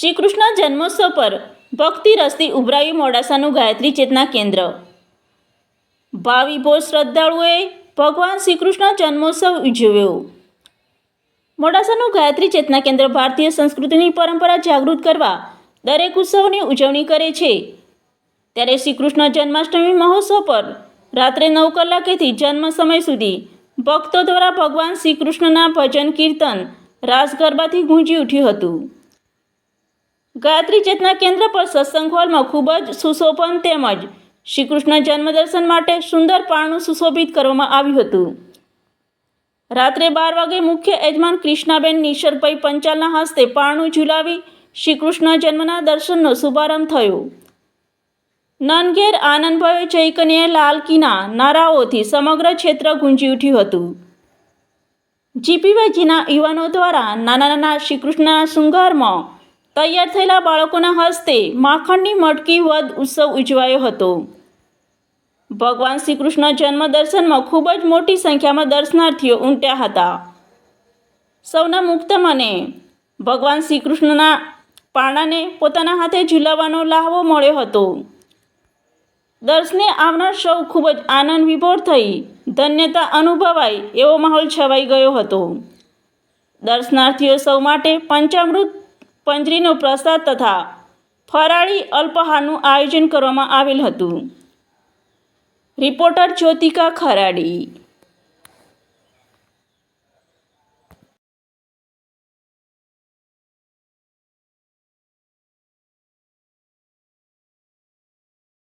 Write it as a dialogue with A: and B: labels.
A: શ્રી કૃષ્ણ જન્મોત્સવ પર ભક્તિ રસથી ઉભરાયું મોડાસાનું ગાયત્રી ચેતના કેન્દ્ર. ભાવિભોર શ્રદ્ધાળુઓએ ભગવાન શ્રી કૃષ્ણ જન્મોત્સવ ઉજવ્યો. મોડાસાનું ગાયત્રી ચેતના કેન્દ્ર ભારતીય સંસ્કૃતિની પરંપરા જાગૃત કરવા દરેક ઉત્સવની ઉજવણી કરે છે. ત્યારે શ્રી કૃષ્ણ જન્માષ્ટમી મહોત્સવ પર રાત્રે નવ કલાકેથી જન્મ સમય સુધી ભક્તો દ્વારા ભગવાન શ્રી કૃષ્ણના ભજન, કીર્તન રાસ ગરબાથી ગુંજી ઉઠ્યું હતું. ગાયત્રી ચેતના કેન્દ્ર પર સત્સંગ હોલમાં ખૂબ જ સુશોભન તેમજ શ્રી કૃષ્ણ જન્મ દર્શન માટે સુંદર પાણું સુશોભિત કરવામાં આવ્યું હતું. રાત્રે બાર વાગે મુખ્ય યજમાન કૃષ્ણાબેન નિશરભાઈ પંચાલના હસ્તે પાણું ઝુલાવી શ્રી કૃષ્ણ જન્મના દર્શનનો શુભારંભ થયો. નનઘેર આનંદભાઈ ચૈકન્યા લાલકીના નારાઓથી સમગ્ર ક્ષેત્ર ગુંજી ઉઠ્યું હતું. જીપીવાયજીના યુવાનો દ્વારા નાના નાના શ્રીકૃષ્ણના શૃંગારમાં તૈયાર થયેલા બાળકોના હસ્તે માખણની મટકી વધ ઉત્સવ ઉજવાયો હતો. ભગવાન શ્રી કૃષ્ણ જન્મ દર્શનમાં ખૂબ જ મોટી સંખ્યામાં દર્શનાર્થીઓ ઉમટ્યા હતા. સૌના મુક્ત મને ભગવાન શ્રી કૃષ્ણના પારણાને પોતાના હાથે ઝુલાવવાનો લાહવો મળ્યો હતો. દર્શને આવનાર સૌ ખૂબ જ આનંદ વિભોર થઈ ધન્યતા અનુભવાય એવો માહોલ છવાઈ ગયો હતો. દર્શનાર્થીઓ સૌ માટે પંચામૃત પંજરીનો પ્રસાદ તથા ફરાળી અલ્પહારનું આયોજન કરવામાં આવેલ હતું. રિપોર્ટર જ્યોતિકા ખરાડી.